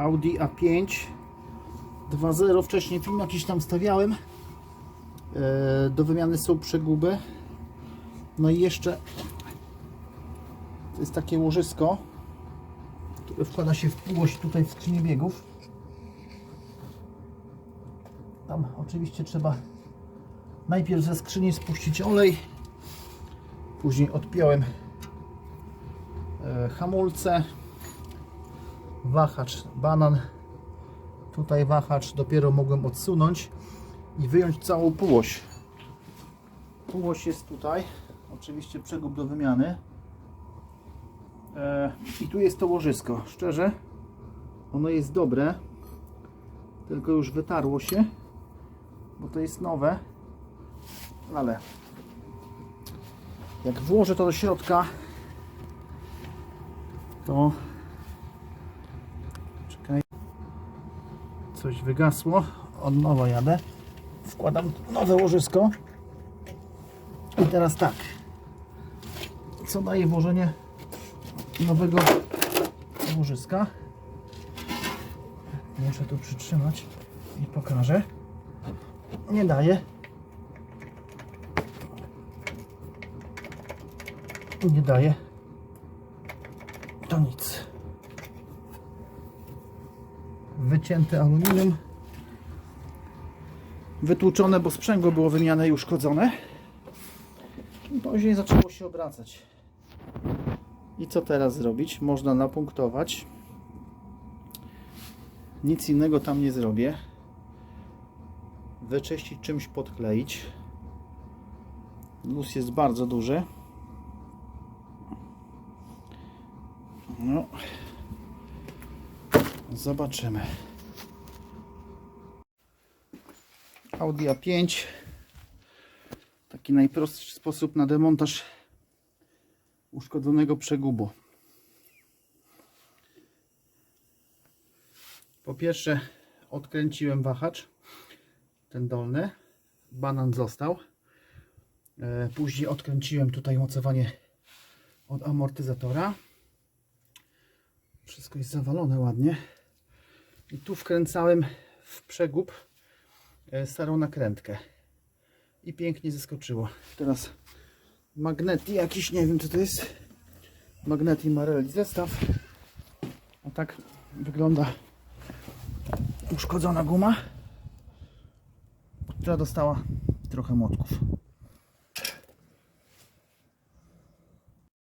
Audi A5 2.0. Wcześniej film jakiś tam stawiałem. E, Do wymiany są przeguby. No i jeszcze to jest takie łożysko, które wkłada się w półość tutaj w skrzynię biegów. Tam oczywiście trzeba najpierw ze skrzyni spuścić olej, później odpiąłem e, hamulce, wahacz banan, tutaj wahacz dopiero mogłem odsunąć i wyjąć całą półość. Półość jest tutaj, oczywiście przegub do wymiany. E, I tu jest to łożysko. Szczerze, ono jest dobre, tylko już wytarło się, bo to jest nowe, ale jak włożę to do środka, to coś wygasło, od nowa jadę, wkładam nowe łożysko i teraz tak, co daje włożenie nowego łożyska. Muszę tu przytrzymać i pokażę. Nie daje. Nie daje. To nic. Wycięte aluminium. Wytłuczone, bo sprzęgło było wymiane i uszkodzone. I później zaczęło się obracać. I co teraz zrobić? Można napunktować. Nic innego tam nie zrobię. Wyczyścić czymś podkleić. Luz jest bardzo duży. No. Zobaczymy. Audi A5. Taki najprostszy sposób na demontaż uszkodzonego przegubu. Po pierwsze odkręciłem wahacz, ten dolny, banan został. E, Później odkręciłem tutaj mocowanie od amortyzatora. Wszystko jest zawalone ładnie. I tu wkręcałem w przegub e, starą nakrętkę. I pięknie zeskoczyło. Teraz Magneti jakiś, nie wiem co to jest. Magneti Marelli zestaw. A tak wygląda uszkodzona guma, która dostała trochę młotków.